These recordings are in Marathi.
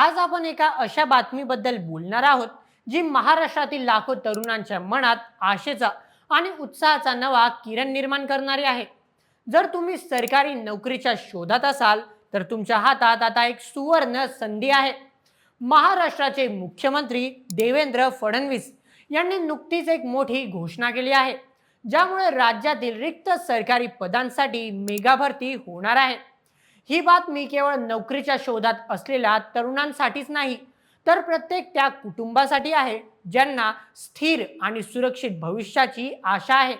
आज आपण एका अशा बातमीबद्दल बोलणार आहोत जी महाराष्ट्रातील लाखो तरुणांच्या मनात आशेचा आणि उत्साहाचा नवा किरण निर्माण करणारी आहे. जर तुम्ही सरकारी नोकरीच्या शोधात असाल तर तुमच्या हातात आता एक सुवर्ण संधी आहे. महाराष्ट्राचे मुख्यमंत्री देवेंद्र फडणवीस यांनी नुकतीच एक मोठी घोषणा केली आहे ज्यामुळे राज्यातील रिक्त सरकारी पदांसाठी मेगा भरती होणार आहे. ही बातमी केवळ नोकरीच्या शोधात असलेल्या तरुणांसाठीच नाही तर प्रत्येक त्या कुटुंबासाठी आहे ज्यांना स्थिर आणि सुरक्षित भविष्याची आशा आहे.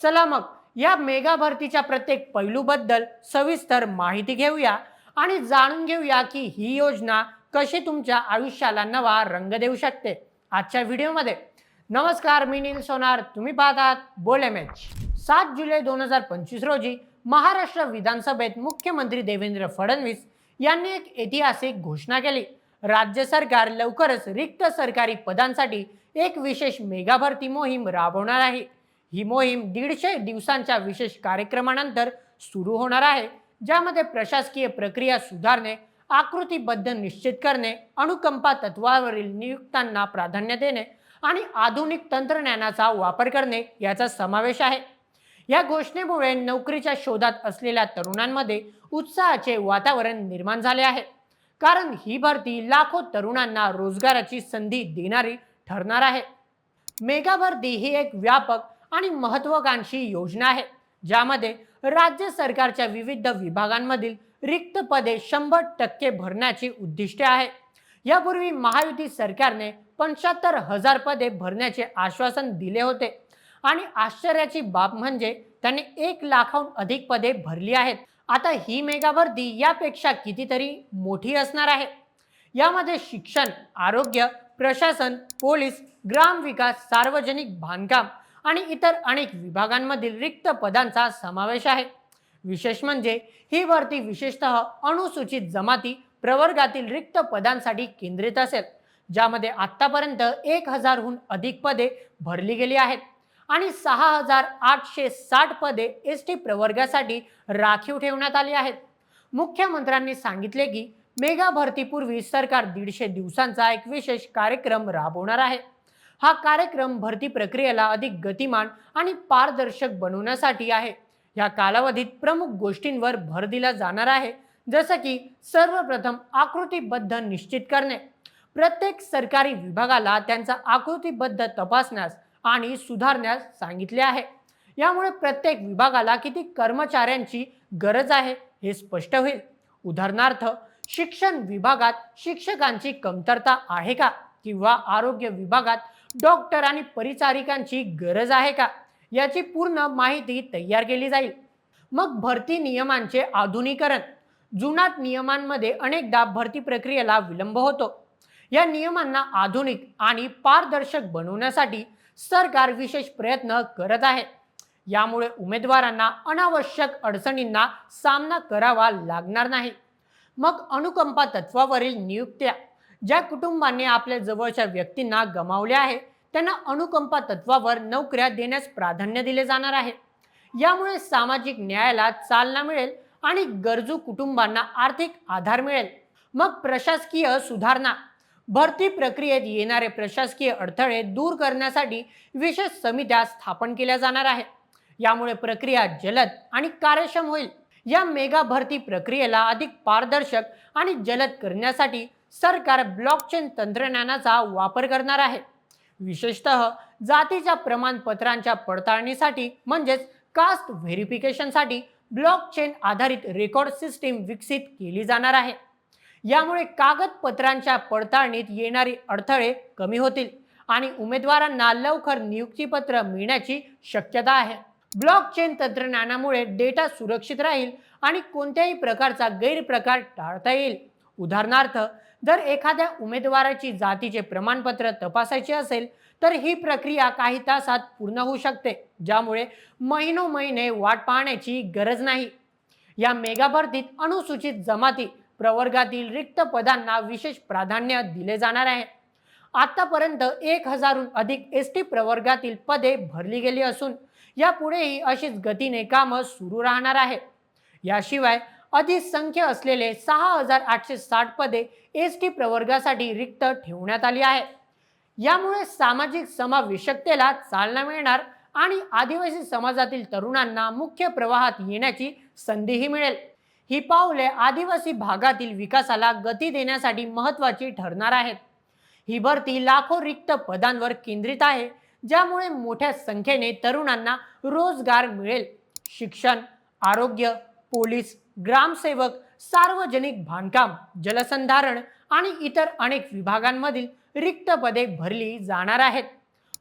चला मग या मेगा भरतीच्या प्रत्येक पैलूबद्दल सविस्तर माहिती घेऊया आणि जाणून घेऊया की ही योजना कशी तुमच्या आयुष्याला नवा रंग देऊ शकते आजच्या व्हिडिओमध्ये. नमस्कार मी नील सोनार. तुम्ही पाहतात बोले मॅच सात जुलै दोन हजार पंचवीस रोजी महाराष्ट्र विधानसभेत मुख्यमंत्री देवेंद्र फडणवीस यांनी एक ऐतिहासिक घोषणा केली. राज्य सरकार लवकरच रिक्त सरकारी पदांसाठी एक विशेष मेगा भरती मोहीम राबवणार आहे. ही मोहीम दीडशे दिवसांच्या विशेष कार्यक्रमानंतर सुरू होणार आहे ज्यामध्ये प्रशासकीय प्रक्रिया सुधारणे आकृतीबद्ध निश्चित करणे अनुकंपा तत्वावरील नियुक्तांना प्राधान्य देणे आणि आधुनिक तंत्रज्ञानाचा वापर करणे याचा समावेश आहे. या घोषणेमुळे नोकरीच्या शोधात असलेल्या तरुणांमध्ये उत्साहाचे वातावरण निर्माण झाले आहे. कारण ही भरती लाखो तरुणांना रोजगाराची संधी देणारी ठरणार आहे. मेगा भरती ही एक व्यापक आणि महत्वाकांक्षी योजना आहे ज्यामध्ये राज्य सरकारच्या विविध विभागांमधील रिक्त पदे शंभर टक्के भरण्याची उद्दिष्टे आहे. यापूर्वी महायुती सरकारने पंच्याहत्तर हजार पदे भरण्याचे आश्वासन दिले होते. आणि आश्चर्याची बाब म्हणजे त्याने एक लाखाहून अधिक पदे भरली आहेत. आता ही मेगा भरती यापेक्षा कितीतरी मोठी असणार आहे. यामध्ये शिक्षण आरोग्य प्रशासन पोलीस ग्रामविकास सार्वजनिक बांधकाम आणि इतर अनेक विभागांमधील रिक्त पदांचा समावेश आहे. विशेष म्हणजे ही भरती विशेषतः अनुसूचित जमाती प्रवर्गातील रिक्त पदांसाठी केंद्रित असेल ज्यामध्ये आतापर्यंत एक हजारहून अधिक पदे भरली गेली आहेत. आणि सहा हजार आठशे साठ पदे एस टी प्रवर्गासाठी राखीव ठेवण्यात आली आहेत. मुख्यमंत्र्यांनी सांगितले की मेगा भरतीपूर्वी सरकार दीडशे दिवसांचा एक विशेष कार्यक्रम राबवणार आहे. हा कार्यक्रम भरती प्रक्रियेला अधिक गतिमान आणि पारदर्शक बनवण्यासाठी आहे. या कालावधीत प्रमुख गोष्टींवर भर दिला जाणार आहे जसं की सर्वप्रथम आकृतीबद्ध निश्चित करणे. प्रत्येक सरकारी विभागाला त्यांचा आकृतीबद्ध तपासण्यास आणि सुधारण्यास सांगितले आहे. यामुळे प्रत्येक विभागाला किती कर्मचाऱ्यांची गरज आहे हे स्पष्ट होईल. उदाहरणार्थ शिक्षण विभागात शिक्षकांची कमतरता आहे का? किंवा आरोग्य विभागात डॉक्टर आणि परिचारिकांची गरज आहे का? याची पूर्ण माहिती तयार केली जाईल. मग भरती नियमांचे आधुनिकरण. जुनाट नियमांमध्ये अनेकदा भरती प्रक्रियेला विलंब होतो. या नियमांना आधुनिक आणि पारदर्शक बनवण्यासाठी सरकार विशेष प्रयत्न करत आहे यामुळे उमेदवारांना अनावश्यक अडचणींना सामना करावा लागणार नाही. मग अनुकंपा तत्वावरील नियुक्त्या ज्या कुटुंबांनी आपल्या जवळच्या व्यक्तींना गमावले आहे त्यांना अनुकंपा तत्वावर नोकऱ्या देण्यास प्राधान्य दिले जाणार आहे. यामुळे सामाजिक न्यायाला चालना मिळेल आणि गरजू कुटुंबांना आर्थिक आधार मिळेल. मग प्रशासकीय सुधारणा भरती प्रक्रियेत येणारे प्रशासकीय अडथळे दूर करण्यासाठी विशेष समित्या स्थापन केल्या जाणार आहे यामुळे प्रक्रिया जलद आणि कार्यक्षम होईल. या मेगा भरती प्रक्रियेला अधिक पारदर्शक आणि जलद करण्यासाठी सरकार ब्लॉकचेन तंत्रज्ञानाचा वापर करणार आहे. विशेषतः जातीच्या प्रमाणपत्रांच्या पडताळणीसाठी म्हणजेच कास्ट व्हेरिफिकेशनसाठी ब्लॉकचेन आधारित रेकॉर्ड सिस्टीम विकसित केली जाणार आहे. यामुळे कागदपत्रांच्या पडताळणीत येणारी अडथळे कमी होतील आणि उमेदवारांना लवकर नियुक्तीपत्र मिळण्याची शक्यता आहे. ब्लॉकचेन तंत्रज्ञानामुळे डेटा सुरक्षित राहील आणि कोणत्याही प्रकारचा गैरप्रकार टाळता येईल. उदाहरणार्थ जर एखाद्या उमेदवाराची जातीचे प्रमाणपत्र तपासायचे असेल तर ही प्रक्रिया काही तासात पूर्ण होऊ शकते ज्यामुळे महिनो महिने वाट पाहण्याची गरज नाही. या मेगा भरतीत अनुसूचित जमाती प्रवर्गातील रिक्त पदांना विशेष प्राधान्य दिले जाणार आहे. आतापर्यंत एक हजारहून अधिक एस टी प्रवर्गातील पदे भरली गेली असून यापुढेही अशीच गतीने कामं सुरू राहणार आहे. याशिवाय अधिसंख्य असलेले सहा हजार आठशे साठ पदे एस टी प्रवर्गासाठी रिक्त ठेवण्यात आली आहे. यामुळे सामाजिक समावेशकतेला चालना मिळणार आणि आदिवासी समाजातील तरुणांना मुख्य प्रवाहात येण्याची संधीही मिळेल. ही पावले आदिवासी भागातील विकासाला गती देण्यासाठी महत्त्वाची ठरणार आहेत. ही भरती लाखो रिक्त पदांवर केंद्रित आहे ज्यामुळे मोठ्या संख्येने तरुणांना रोजगार मिळेल. शिक्षण आरोग्य पोलीस ग्रामसेवक सार्वजनिक बांधकाम जलसंधारण आणि इतर अनेक विभागांमधील रिक्त पदे भरली जाणार आहेत.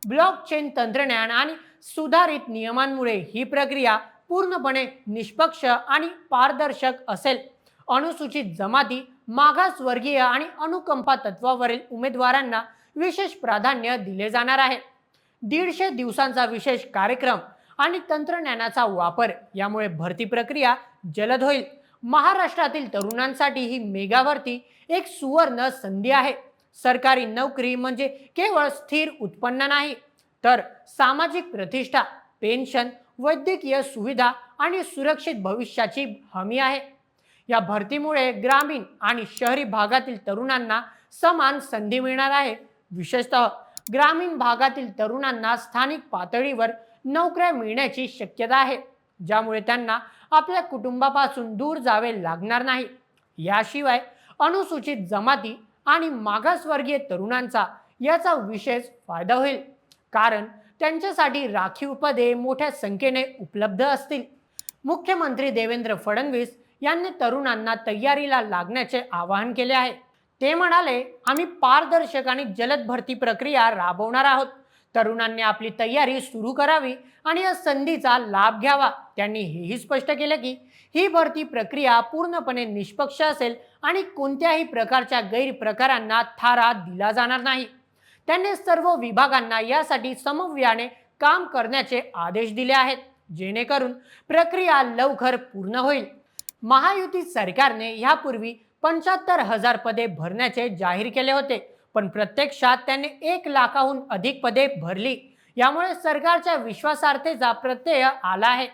ब्लॉकचेन तंत्रज्ञान आणि सुधारित नियमांमुळे ही प्रक्रिया पूर्णपणे निष्पक्ष आणि पारदर्शक असेल. अनुसूचित जमाती मागासवर्गीय आणि अनुकंपा तत्वावरील उमेदवारांना विशेष प्राधान्य दिले जाणार आहे. दीडशे दिवसांचा विशेष कार्यक्रम आणि तंत्रज्ञानाचा वापर यामुळे भरती प्रक्रिया जलद होईल. महाराष्ट्रातील तरुणांसाठी ही मेगाभरती एक सुवर्ण संधी आहे. सरकारी नोकरी म्हणजे केवळ स्थिर उत्पन्न नाही तर सामाजिक प्रतिष्ठा पेन्शन वैद्यकीय सुविधा आणि सुरक्षित भविष्याची हमी आहे. या भरतीमुळे ग्रामीण आणि शहरी भागातील तरुणांना समान संधी मिळणार आहे. विशेषतः ग्रामीण भागातील तरुणांना स्थानिक पातळीवर नोकऱ्या मिळण्याची शक्यता आहे ज्यामुळे त्यांना आपल्या कुटुंबापासून दूर जावे लागणार नाही. याशिवाय अनुसूचित जमाती आणि मागासवर्गीय तरुणांचा याचा विशेष फायदा होईल. कारण त्यांच्यासाठी राखीव पदे मोठ्या संख्येने उपलब्ध असतील. मुख्यमंत्री देवेंद्र फडणवीस यांनी तरुणांना तयारीला लागण्याचे आवाहन केले आहे. ते म्हणाले आम्ही पारदर्शक आणि जलद भरती प्रक्रिया राबवणार आहोत. तरुणांनी आपली तयारी सुरू करावी आणि या संधीचा लाभ घ्यावा. त्यांनी हेही स्पष्ट केले की ही भरती प्रक्रिया पूर्णपणे निष्पक्ष असेल आणि कोणत्याही प्रकारच्या गैरप्रकारांना थारा दिला जाणार नाही. त्यांनी सर्व विभागांना यासाठी समव्याने काम करण्याचे आदेश दिले आहेत जेणेकरून प्रक्रिया लवकर पूर्ण होईल. महायुती सरकारने यापूर्वी पंच्याहत्तर हजार पदे भरण्याचे जाहीर केले होते पण प्रत्यक्षात त्यांनी एक लाखाहून अधिक पदे भरली. यामुळे सरकारच्या विश्वासार्थेचा प्रत्यय आला आहे.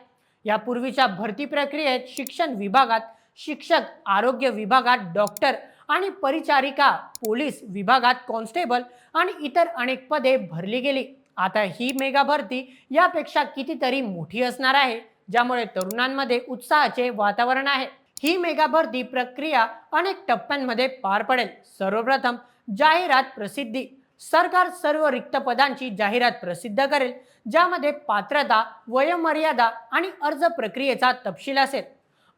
यापूर्वीच्या भरती प्रक्रियेत शिक्षण विभागात शिक्षक आरोग्य विभागात डॉक्टर आणि परिचारिका पोलीस विभागात कॉन्स्टेबल आणि इतर अनेक पदे भरली गेली. आता ही मेगा भरती यापेक्षा कितीतरी मोठी असणार आहे ज्यामुळे तरुणांमध्ये उत्साहाचे वातावरण आहे. ही मेगा भरती प्रक्रिया अनेक टप्प्यांमध्ये पार पडेल. सर्वप्रथम जाहिरात प्रसिद्धी. सरकार सर्व रिक्त पदांची जाहिरात प्रसिद्ध करेल ज्यामध्ये पात्रता वयोमर्यादा आणि अर्ज प्रक्रियेचा तपशील असेल.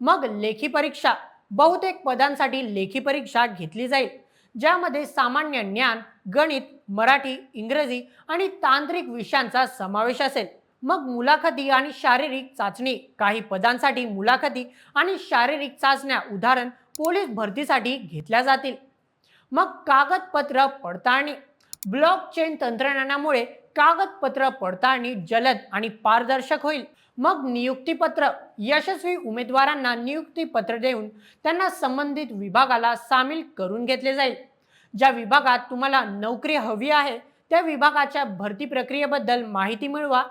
मग लेखी परीक्षा. बहुतेक पदांसाठी लेखी परीक्षा घेतली जाईल ज्यामध्ये सामान्य ज्ञान गणित मराठी इंग्रजी आणि तांत्रिक विषयांचा समावेश असेल. मग मुलाखती आणि शारीरिक चाचणी काही पदांसाठी मुलाखती आणि शारीरिक चाचण्या उदाहरण पोलीस भरतीसाठी घेतल्या जातील. मग कागदपत्र पडताळणी ब्लॉकचेन तंत्रज्ञानामुळे कागदपत्र पडताळणी जलद आणि पारदर्शक होईल. मग नियुक्तीपत्र यशस्वी उमेदवारांना नियुक्तीपत्र देऊन त्यांना संबंधित विभागाला सामील करून घेतले जाईल. ज्या विभागात तुम्हाला नोकरी हवी आहे त्या विभागाच्या भरती प्रक्रियेबद्दल माहिती मिळवा.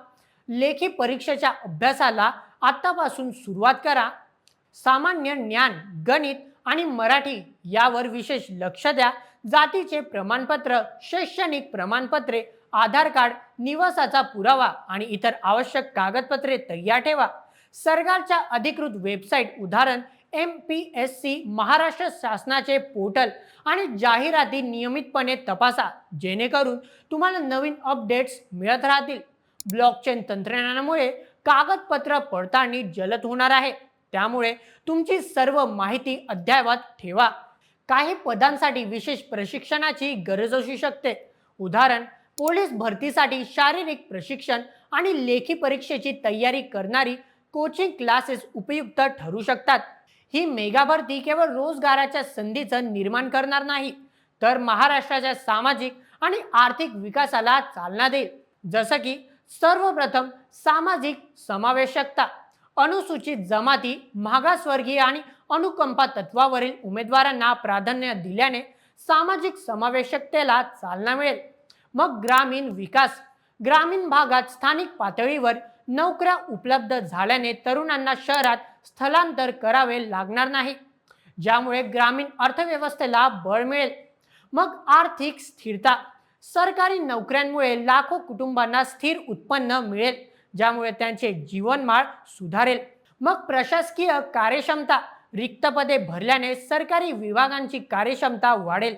लेखी परीक्षेच्या अभ्यासाला आत्तापासून सुरुवात करा. सामान्य ज्ञान गणित आणि मराठी यावर विशेष लक्ष द्या. जातीचे प्रमाणपत्र शैक्षणिक प्रमाणपत्रे आधार कार्ड निवासाचा पुरावा आणि इतर आवश्यक कागदपत्रे तयार ठेवा. सरकारच्या अधिकृत वेबसाईट उदाहरण M P S C Maharashtra शासनाचे पोर्टल आणि जाहिराती नियमितपणे तपासा जेणेकरून तुम्हाला नवीन अपडेट्स मिळत राहतील. ब्लॉकचेन तंत्रज्ञानामुळे कागदपत्र पडताळणी जलद होणार आहे. त्यामुळे तुमची सर्व माहिती अद्ययावत ठेवा. काही पदांसाठी विशेष प्रशिक्षणाची गरज असू शकते. उदाहरण पोलीस भरतीसाठी शारीरिक प्रशिक्षण आणि लेखी परीक्षेची तयारी करणारी कोचिंग क्लासेस उपयुक्त ठरू शकतात. ही मेगा भरती केवळ रोजगाराच्या संधीचं निर्माण करणार नाही तर महाराष्ट्राच्या सामाजिक आणि आर्थिक विकासाला चालना देईल. जसं की सर्वप्रथम सामाजिक समावेशकता अनुसूचित जमाती मागासवर्गीय आणि अनुकंपा तत्वावरील उमेदवारांना प्राधान्य दिल्याने सामाजिक समावेशकतेला चालना मिळेल. मग ग्रामीण विकास. ग्रामीण भागात स्थानिक पातळीवर नोकऱ्या उपलब्ध झाल्याने तरुणांना शहरात स्थलांतर करावे लागणार नाही. ज्यामुळे ग्रामीण अर्थव्यवस्थेला बळ मिळेल. मग आर्थिक स्थिरता. सरकारी नोकऱ्यांमुळे लाखो कुटुंबांना स्थिर उत्पन्न मिळेल ज्यामुळे त्यांचे जीवनमाळ सुधारेल. मग प्रशासकीय कार्यक्षमता. रिक्त पदे भरल्याने सरकारी विभागांची कार्यक्षमता वाढेल.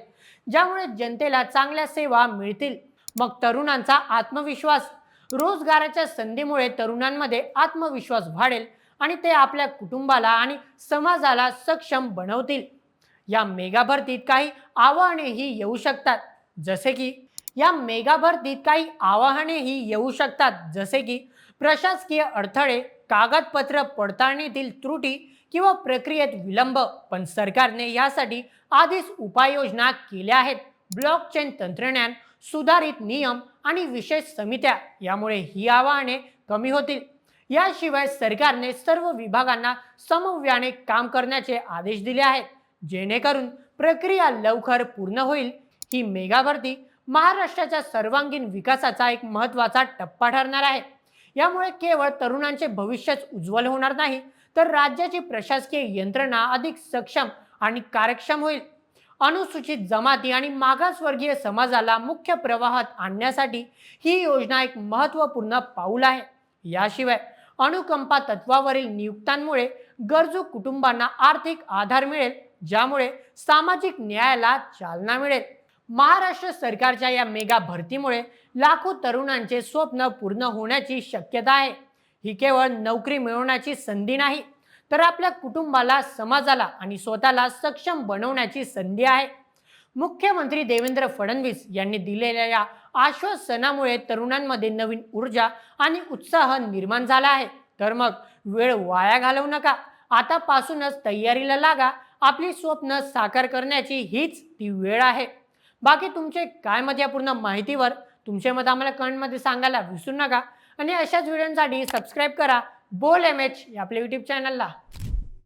ज्यामुळे जनतेला चांगल्या सेवा मिळतील. मग तरुणांचा आत्मविश्वास रोजगाराच्या संधीमुळे तरुणांमध्ये आत्मविश्वास वाढेल आणि ते आपल्या कुटुंबाला आणि समाजाला सक्षम बनवतील. या मेगा भरतीत काही आव्हानेही येऊ शकतात. जसे की या मेगा भरतीत काही आव्हानेही येऊ शकतात. जसे की प्रशासकीय अडथळे कागदपत्र पडताळणीतील त्रुटी किंवा प्रक्रियेत विलंब पण सरकारने यासाठी आधीच उपाययोजना केल्या आहेत. ब्लॉकचेन तंत्रज्ञान सुधारित नियम आणि विशेष समित्या यामुळे ही आव्हाने कमी होतील. याशिवाय सरकारने सर्व विभागांना समव्याने काम करण्याचे आदेश दिले आहेत. जेणेकरून प्रक्रिया लवकर पूर्ण होईल. ही मेगा भरती महाराष्ट्राच्या सर्वांगीण विकासाचा एक महत्त्वाचा टप्पा ठरणार आहे. यामुळे केवळ तरुणांचे भविष्यच उज्ज्वल होणार नाही तर राज्याची प्रशासकीय यंत्रणा अधिक सक्षम आणि कार्यक्षम होईल. अनुसूचित जमाती आणि मागासवर्गीय समाजाला मुख्य प्रवाहात आणण्यासाठी ही योजना एक महत्त्वपूर्ण पाऊल आहे. याशिवाय अनुकंपा तत्वावरील नियुक्त्यांमुळे गरजू कुटुंबांना आर्थिक आधार मिळेल ज्यामुळे सामाजिक न्यायाला चालना मिळेल. महाराष्ट्र सरकारच्या या मेगा भरतीमुळे लाखो तरुणांचे स्वप्न पूर्ण होण्याची शक्यता आहे. ही केवळ नोकरी मिळवण्याची संधी नाही तर आपल्या कुटुंबाला समाजाला आणि स्वतःला सक्षम बनवण्याची संधी आहे. मुख्यमंत्री देवेंद्र फडणवीस यांनी दिलेल्या या आश्वासनामुळे तरुणांमध्ये नवीन ऊर्जा आणि उत्साह निर्माण झाला आहे. तर मग वेळ वाया घालवू नका. आतापासूनच तयारीला लागा. आपली स्वप्न साकार करण्याची हीच ती वेळ आहे. बाकी तुमचे काय मत या पूर्ण माहितीवर? तुमचे मत आम्हाला कमेंटमध्ये सांगायला विसरू नका. आणि अशाच व्हिडिओसाठी सबस्क्राईब करा. बोल एम एच या आपल्या यूट्यूब चॅनलला